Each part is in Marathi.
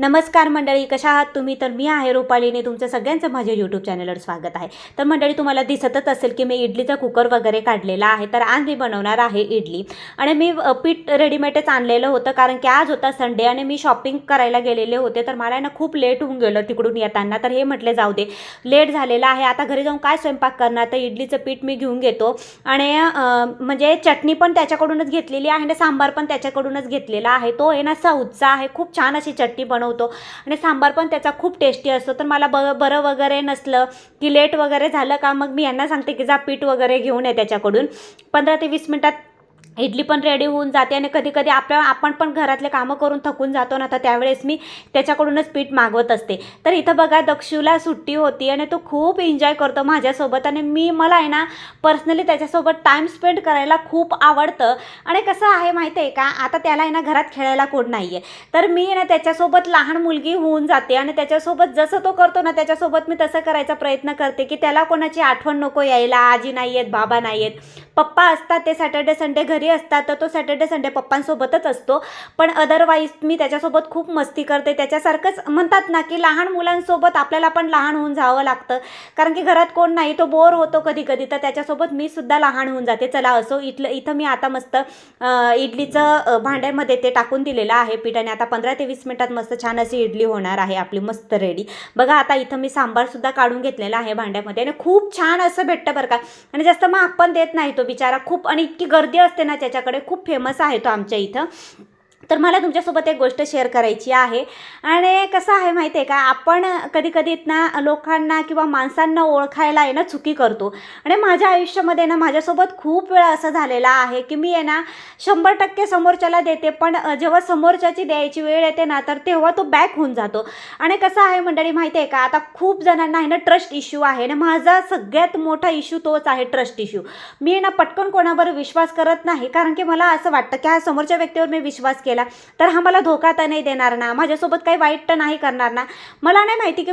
नमस्कार मंडळी कशा आहात तुम्ही? तर मी आहे रुपालीने तुमचं सगळ्यांचं माझ्या यूट्यूब चॅनलवर स्वागत आहे. तर मंडळी तुम्हाला दिसतच असेल की मी इडलीचा कुकर वगैरे काढलेला आहे. तर आज मी बनवणार आहे इडली. आणि मी पीठ रेडीमेडच आणलेलं होतं कारण की आज होता संडे आणि मी शॉपिंग करायला गेलेले होते. तर मला ना खूप लेट होऊन गेलं तिकडून येताना. तर हे म्हटले जाऊ दे लेट झालेलं आहे. आता घरी जाऊन काय स्वयंपाक करणार? तर इडलीचं पीठ मी घेऊन घेतो. आणि म्हणजे चटणी पण त्याच्याकडूनच घेतलेली आहे आणि सांबार पण त्याच्याकडूनच घेतलेला आहे. तो आहे ना साऊथचा आहे. खूप छान अशी चटणी होतो आणि सांबार पण त्याचा खूप टेस्टी असतो. तर मला ब बरं वगैरे नसलं की लेट वगैरे झालं का मग मी यांना सांगते की जा पीठ वगैरे घेऊन ये त्याच्याकडून. पंधरा ते वीस मिनटात इडली पण रेडी होऊन जाते आणि कधी कधी आपल्या आपण पण घरातले कामं करून थकून जातो ना तर त्यावेळेस मी त्याच्याकडूनच पीठ मागवत असते. तर इथं बघा दक्षूला सुट्टी होती आणि तो खूप एन्जॉय करतो माझ्यासोबत आणि मी मला आहे ना पर्सनली त्याच्यासोबत टाईम स्पेंड करायला खूप आवडतं. आणि कसं आहे माहिती आहे का आता त्याला आहे ना घरात खेळायला कोण नाही आहे तर मी आहे ना त्याच्यासोबत लहान मुलगी होऊन जाते आणि त्याच्यासोबत जसं तो करतो ना त्याच्यासोबत मी तसं करायचा प्रयत्न करते की त्याला कोणाची आठवण नको यायला आजी नाही आहेत बाबा नाही आहेत पप्पा असतात ते सॅटर्डे संडे घरी असतात तर तो सॅटर्डे संडे पप्पांसोबतच असतो. पण अदरवाईज मी त्याच्यासोबत खूप मस्ती करते. त्याच्यासारखंच म्हणतात ना की लहान मुलांसोबत आपल्याला पण लहान होऊन जावं लागतं. कारण की घरात कोण नाही तो बोर होतो कधी कधी तर त्याच्यासोबत मी सुद्धा लहान होऊन जाते. चला असो इथलं इथं मी आता मस्त इडलीचं भांड्यामध्ये ते टाकून दिलेलं आहे पिठाने आता पंधरा ते वीस मिनटात मस्त छान अशी इडली होणार आहे आपली मस्त रेडी बघा आता इथं मी सांबारसुद्धा काढून घेतलेला आहे भांड्यामध्ये. आणि खूप छान असं भेटतं बरं का. आणि जास्त महाग पण देत नाही तो बिचारा खूप. आणि इतकी गर्दी असते ना त्याच्याकडे खूप फेमस आहे तो आमच्या इथं. तर मला तुमच्यासोबत एक गोष्ट शेअर करायची आहे. आणि कसं आहे माहिती आहे का आपण कधी कधी ना लोकांना किंवा माणसांना ओळखायला आहे ना चुकी करतो. आणि माझ्या आयुष्यामध्ये ना माझ्यासोबत खूप वेळा असं झालेलं आहे की मी आहे ना शंभर टक्के समोरच्याला देते पण जेव्हा समोरच्याची द्यायची वेळ येते ना तर तेव्हा तो बॅक होऊन जातो. आणि कसं आहे मंडळी माहिती आहे का आता खूप जणांना आहे ना ट्रस्ट इश्यू आहे आणि माझा सगळ्यात मोठा इश्यू तोच आहे ट्रस्ट इश्यू मी आहे ना पटकन कोणावर विश्वास करत नाही कारण की मला असं वाटतं की हा समोरच्या व्यक्तीवर मी विश्वास केला तर हा मला धोका तर नाही देणार ना. माझ्यासोबत काही वाईट तर नाही करणार ना. मला नाही माहिती की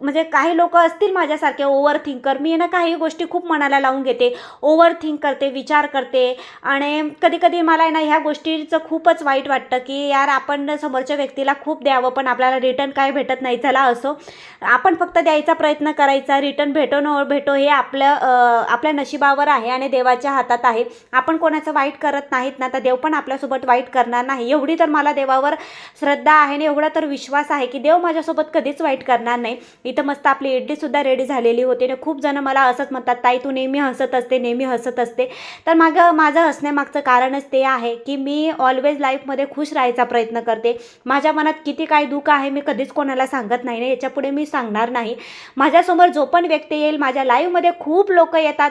म्हणजे काही लोक असतील माझ्यासारखे ओव्हर थिंकर मी ना काही गोष्टी खूप मनाला लावून घेते. ओव्हर थिंक करते विचार करते. आणि कधी कधी मला आहे ना ह्या गोष्टीचं खूपच वाईट वाटतं की यार आपण समोरच्या व्यक्तीला खूप द्यावं पण आपल्याला रिटर्न काय भेटत नाही. चला असो. आपण फक्त द्यायचा प्रयत्न करायचा. रिटर्न भेटो न भेटो हे आपलं आपल्या नशिबावर आहे आणि देवाच्या हातात आहे. आपण कोणाचं वाईट करत नाहीत ना तर देव पण आपल्यासोबत वाईट करणार नाही. एवढी तर मला देवावर श्रद्धा आहे आणि एवढा तर विश्वास आहे की देव माझ्यासोबत कधीच वाईट करणार नाही. इथं मस्त आपली इडलीसुद्धा रेडी झालेली होती आणि खूप जण मला असंच म्हणतात ताई तू नेहमी हसत असते नेहमी हसत असते. तर मागं माझं हसण्यामागचं कारणच ते आहे की मी ऑलवेज लाईफमध्ये खुश राहायचा प्रयत्न करते. माझ्या मनात किती काय दुःख आहे मी कधीच कोणाला सांगत नाही ना याच्यापुढे मी सांगणार नाही. माझ्यासमोर जो पण व्यक्ती येईल माझ्या लाईव्हमध्ये खूप लोक येतात.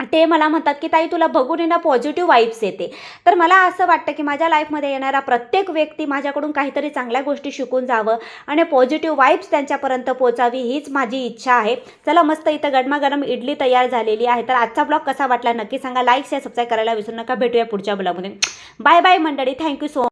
ते मला म्हणतात की ताई तुला बघून ना पॉझिटिव्ह वाईब्स येते. तर मला असं वाटतं की माझ्या लाईफमध्ये येणारा प्रत्येक व्यक्ती माझ्याकडून काहीतरी चांगल्या गोष्टी शिकून जावं आणि पॉझिटिव्ह वाईब्स त्यांच्यापर्यंत पोचावी हीच माझी इच्छा आहे. चला मस्त इथं गरमागरम इडली तयार झालेली आहे. तर आजचा ब्लॉग कसा वाटला नक्की सांगा. लाईक शेअर सबस्क्राईब करायला विसरू नका. भेटूया पुढच्या ब्लॉगमध्ये बाय बाय मंडळी. Thank you so